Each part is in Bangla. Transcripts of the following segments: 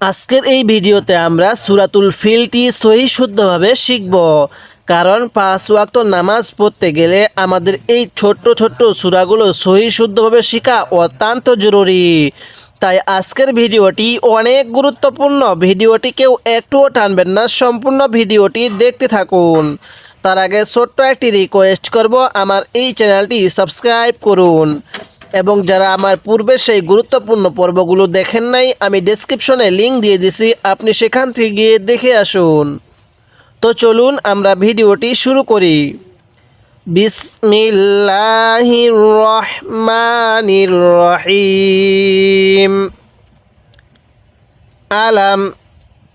আজকের এই ভিডিওতে আমরা সুরাতুল ফিলটি সহি শুদ্ধভাবে শিখব। কারণ পাঁচ ওয়াক্ত নামাজ পড়তে গেলে আমাদের এই ছোট্ট ছোট্ট সুরাগুলো সহি শুদ্ধভাবে শেখা অত্যন্ত জরুরি। তাই আজকের ভিডিওটি অনেক গুরুত্বপূর্ণ। ভিডিওটি কেউ একটুও টানবেন না, সম্পূর্ণ ভিডিওটি দেখতে থাকুন। তার আগে ছোট্ট একটি রিকোয়েস্ট করব, আমার এই চ্যানেলটি সাবস্ক্রাইব করুন। এবং যারা আমার পূর্বে সেই গুরুত্বপূর্ণ পর্বগুলো দেখেন নাই, আমি ডেসক্রিপশনে লিংক দিয়ে দিছি, আপনি সেখান থেকে গিয়ে দেখে আসুন। তো চলুন আমরা ভিডিওটি শুরু করি। রহিম। আলাম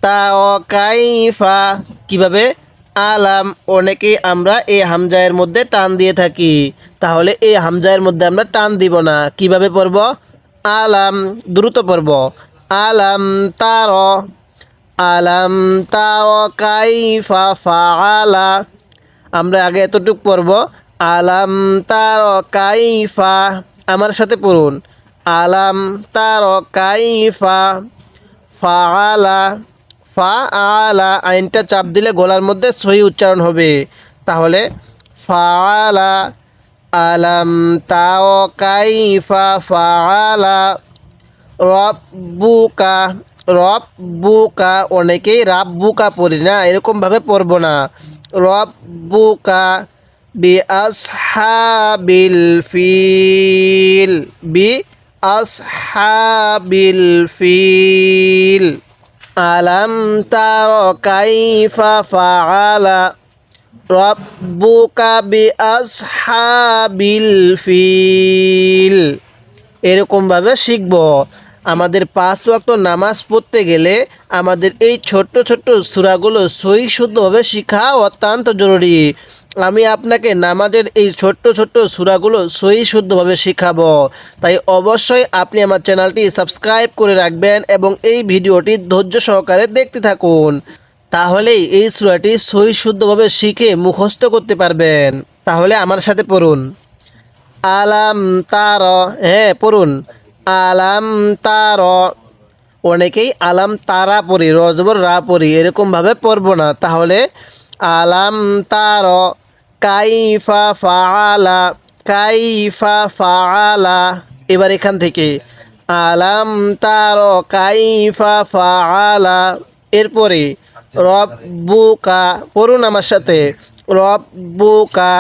তাও কাইফা। কীভাবে? আলাম, অনেকেই আমরা এই হামজায়ের মধ্যে টান দিয়ে থাকি। তাহলে এই হামজায়ের মধ্যে আমরা টান দিব না। কীভাবে পড়ব? আলাম, দ্রুত পড়ব। আলাম তার আলাম তার কাইফা ফাআলা। আমরা আগে এতটুক পড়ব। আলাম তার কাইফা, আমার সাথে পড়ুন। আলাম তার কাইফা ফাআলা। ফা আলা আইনটা চাপ দিলে গলার মধ্যে সহি উচ্চারণ হবে। তাহলে ফাআলা, আলাম তাও কাইফা ফাআলা, রব্বুকা রব্বুকা, অনেকেই রাব বুকা পড়ি না, এরকমভাবে পড়ব না। রব বুকা বি আসহাবিল ফিল বি আসহাবিল ফিল। আলাম তার কাইফা ফাআলা রব্বুকা বি আসহাবিল ফিল। এরকমভাবে শিখব। আমাদের পাঁচ ওয়াক্ত নামাজ পড়তে গেলে আমাদের এই ছোট্ট ছোট্ট সূরাগুলো সহি শুদ্ধভাবে শেখা অত্যন্ত জরুরি। আমি আপনাকে নামাজের এই ছোট্ট ছোট্ট সূরাগুলো সহি শুদ্ধভাবে শেখাবো। তাই অবশ্যই আপনি আমার চ্যানেলটি সাবস্ক্রাইব করে রাখবেন এবং এই ভিডিওটি ধৈর্য সহকারে দেখতে থাকুন। তাহলেই এই সূরাটি সহি শুদ্ধভাবে শিখে মুখস্থ করতে পারবেন। তাহলে আমার সাথে পড়ুন। আলাম তার হ্যাঁ পড়ুন। আলাম তার। অনেকেই আলাম তারা পড়ি, রজবর রা পড়ি, এরকমভাবে পড়ব না। তাহলে আলাম তার। কাইফা ফাআলা কাইফা ফাআলা। এবার এখান থেকে, আলাম তার কাইফা ফাআলা। এরপরে, রব্বুকা, পড়ুন আমার সাথে, রব্বুকা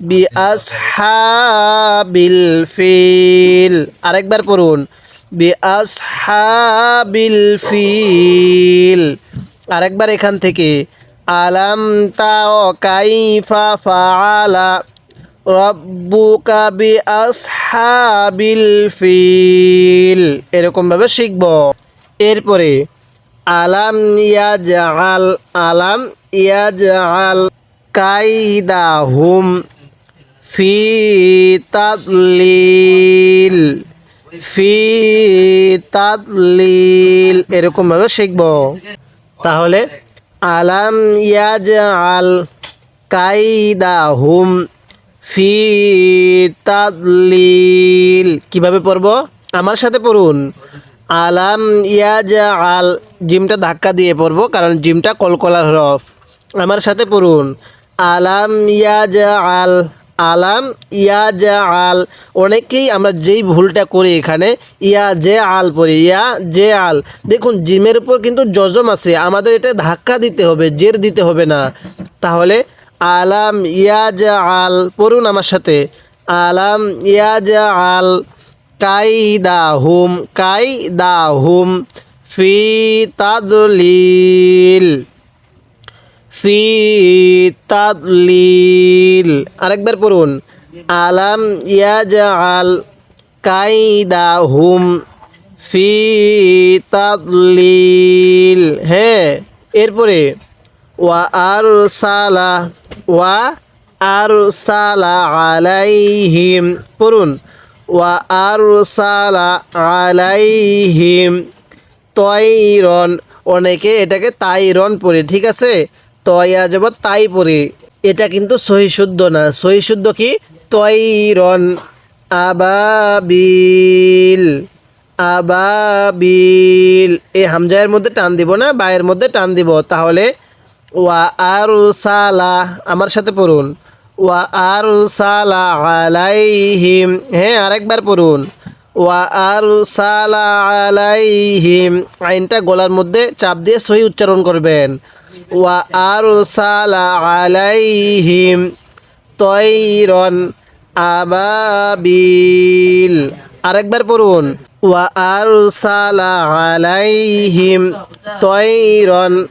বি আসহাবিল ফিল। আরেকবার পড়ুন বি আসহাবিল ফিল। আরেকবার এখান থেকে আলাম তাও কাইফা ফাআলা, রব্বুকা বি আসহাবিল ফিল। এরকমভাবে শিখব। এরপরে, আলাম ইয়াজআল আলাম ইয়াজআল কাইদাহুম ফি তাদলিল ফি তাদলিল। এরকমভাবে শিখব। তাহলে আলাম ইয়াজ আল কাইদাহুম ফি তাদলিল। কীভাবে পড়ব? আমার সাথে পড়ুন। আলাম ইয়াজ আল জিমটা ধাক্কা দিয়ে পড়ব, কারণ জিমটা কলকলার হরফ। আমার সাথে পড়ুন। আলাম ইয়াজআল আলাম, ইয়া জে আল। অনেকেই আমরা যেই ভুলটা করি এখানে, ইয়া জে আল পড়ি, ইয়া জে আল। দেখুন, জিমের উপর কিন্তু জজম আছে, আমাদের এটা ধাক্কা দিতে হবে, জের দিতে হবে না। তাহলে, আলাম, ইয়া জে আল, পড়ুন আমার সাথে। আলাম, ইয়া জে আল কাই দা হুম কাই দা হুম ফি তাদলিল। ফি তাদলিল আরেকবার পড়ুন। আলাম ইয়াজআল কাইদা হুম ফি তাদলিল হ্যাঁ এরপরে ওয়া আর সালা ওয়া আর সালা আলাইহিম। পড়ুন। ওয়া আর সালা আলাইহিম। তৈরন, অনেকে এটাকে তাইরন পড়ে, ঠিক আছে? তয়া যাব তাই পড়ে এটা কিন্তু সহি শুদ্ধ না। সহি শুদ্ধ কি? তৈরন। আবাবিল। আবাবিল। এই হামজায়ের মধ্যে টান দিব না, বায়ের মধ্যে টান দিব। তাহলে ওয়া আরসালা, আমার সাথে পড়ুন। ওয়া আরসালা আলাইহিম। হ্যাঁ আরেকবার পড়ুন। ওয়া আরসালা আলাইহিম, আইনটা গলার মধ্যে চাপ দিয়ে সহি উচ্চারণ করবেন। ওয়া আরসালা আলাইহিম তৈরন আবাবিল। আরেকবার পড়ুন। ওয়া আরসালা আলাইহিম তৈরন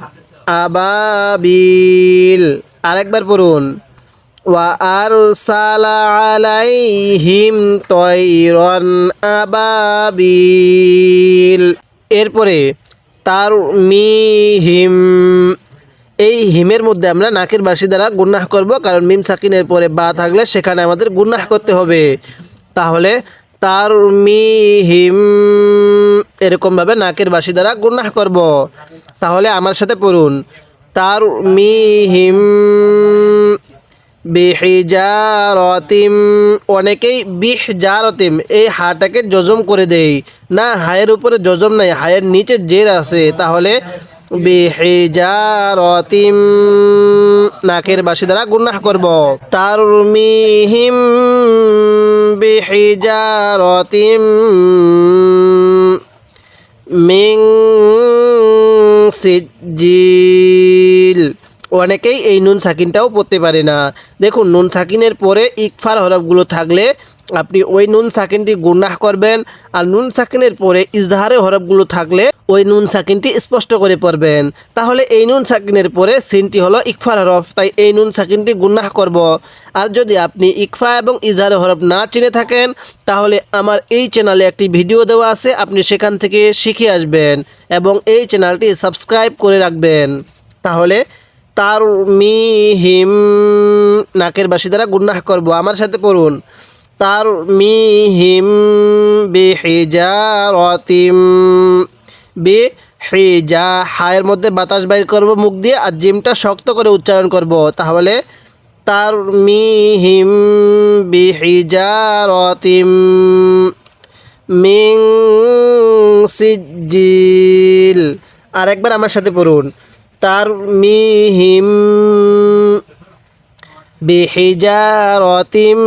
আবাবিল। আরেকবার পড়ুন। আরসালা আলাইহিম তৈরন আবাবিল এরপরে তার মিহিম এই হিমের মধ্যে আমরা নাকের বাসি দ্বারা গুন্নাহ করব, কারণ মিম সাকিনের পরে বা থাকলে সেখানে আমাদের গুন্নাহ করতে হবে। তাহলে তার মিহিম এরকমভাবে নাকের বাসি দ্বারা গুন্নাহ করব। তাহলে আমার সাথে পড়ুন তার মিহিম বিহিজারতিম। অনেকেই বিহজারতিম। এই হাটাকে জজম করে দেই। না হায়ের উপরে জজম নাই হায়ের নিচে জের আছে। তাহলে বিহিজারতিম নাকের বাসি দ্বারা গুন্নাহ করব। তার মিহিম বিহিজারতিম মিং সিজিল অনেকেই এই নুন সাকিনটাও পড়তে পারে না। দেখুন, নুন সাকিনের পরে ইকফার হরফগুলো থাকলে আপনি ওই নুন সাকিনটি গুনাহ করবেন আর নুন সাকিনের পরে ইজহারে হরফগুলো থাকলে ওই নুন সাকিনটি স্পষ্ট করে পড়বেন। তাহলে এই নুন সাকিনের পরে সিনটি হলো ইকফার হরফ, তাই এই নুন সাকিনটি গুনাহ করব। আর যদি আপনি ইকফা এবং ইজহারে হরফ না চিনে থাকেন, তাহলে আমার এই চ্যানেলে একটি ভিডিও দেওয়া আছে, আপনি সেখান থেকে শিখে আসবেন এবং এই চ্যানেলটি সাবস্ক্রাইব করে রাখবেন। তাহলে তার মিহিম নাকের বাসি দ্বারা গুন্নাহ করব, আমার সাথে পড়ুন। তার মিহিম বিহিজারতিম বে হেজা হায়ের মধ্যে বাতাস বাইর করব, মুখ দিয়ে আর জিমটা শক্ত করে উচ্চারণ করব। তাহলে তার মিহিম বিহিজারতিম, মিং সিজিল আরেকবার আমার সাথে পড়ুন। তার মিহিম বিহিজারতিম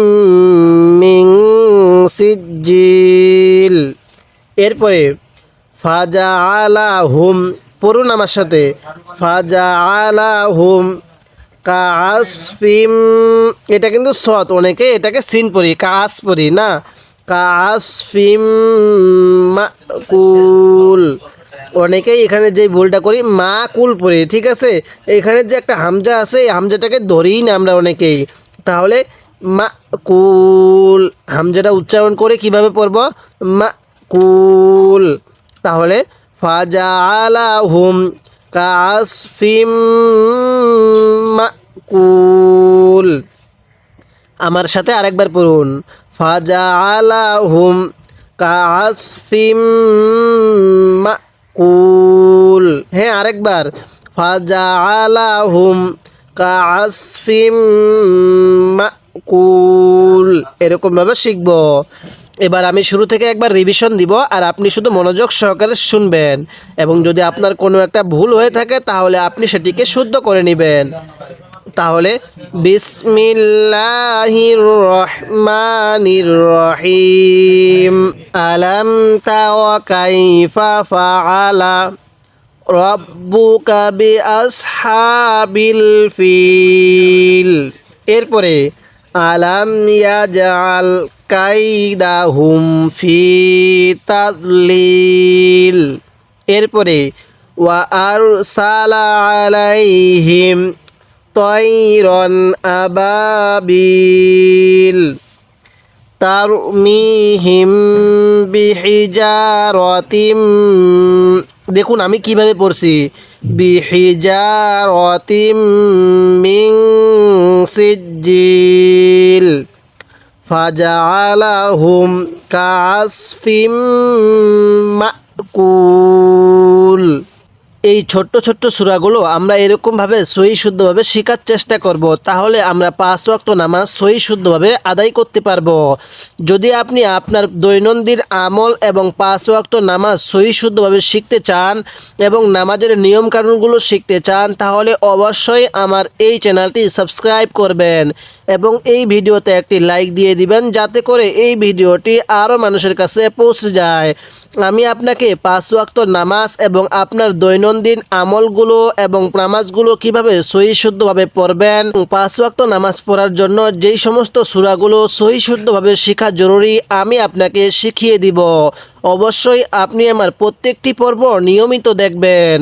মিং সিজিল এরপরে ফাজা আলা হুম পড়ুন আমার সাথে ফাজা আলা হুম কাসফিম এটা কিন্তু সৎ, অনেকে এটাকে সিন পড়ি কাস পড়ি না? কাসফিম মাকুল। অনেকেই এখানে যে ভুলটা করি, মা কুল পড়ি ঠিক আছে? এখানে যে একটা হামজা আছে, এই হামজাটাকে ধরেই না আমরা অনেকেই। তাহলে মা কুল, হামজাটা উচ্চারণ করে কীভাবে পড়ব? মা কুল। তাহলে ফাজা আলা হুম কাসফিম মাকুল আমার সাথে আরেকবার পড়ুন। ফাজা আলা হুম কাসফিম মাকুল হ্যাঁ আরেকবার। ফাজা কাআসফিম মাকুল। ভাবে এরকমভাবে শিখব। এবার আমি শুরু থেকে একবার রিভিশন দিব আর আপনি শুধু মনোযোগ সহকারে শুনবেন এবং যদি আপনার কোনো একটা ভুল হয়ে থাকে তাহলে আপনি সেটিকে শুদ্ধ করে নেবেন। তাহলে রহিম। আলাম কাইফা ফিল। এরপরে, আলাম ইয়াজআল কাইদাহুম ফি তাদলিল। এরপরে, ওয়া আরসালা আলাইহিম তৈরন আবাবিল তারমিহিম বিহিজারতিম দেখুন আমি কীভাবে পড়ছি? বিহিজারতিম মিং সিজিল ফাজালাহুম কাসফিম মাকুল এই ছোট্ট ছোট্ট সূরাগুলো আমরা এরকমভাবে সহি শুদ্ধভাবে শেখার চেষ্টা করব। তাহলে আমরা পাঁচ ওয়াক্ত নামাজ সহি শুদ্ধভাবে আদায় করতে পারব। যদি আপনি আপনার দৈনন্দিন আমল এবং পাঁচ ওয়াক্ত নামাজ সহি শুদ্ধভাবে শিখতে চান এবং নামাজের নিয়মকানুনগুলো শিখতে চান, তাহলে অবশ্যই আমার এই চ্যানেলটি সাবস্ক্রাইব করবেন এবং এই ভিডিওতে একটি লাইক দিয়ে দিবেন, যাতে করে এই ভিডিওটি আরও মানুষের কাছে পৌঁছে যায়। আমি আপনাকে পাঁচ ওয়াক্ত নামাজ এবং আপনার দৈনন্দিন আমলগুলো এবং নামাজগুলো কীভাবে সহি শুদ্ধভাবে পড়বেন? পাঁচ ওয়াক্ত নামাজ পড়ার জন্য যেই সমস্ত সুরাগুলো সহি শুদ্ধভাবে শেখা জরুরি, আমি আপনাকে শিখিয়ে দিব। অবশ্যই আপনি আমার প্রত্যেকটি পর্ব নিয়মিত দেখবেন।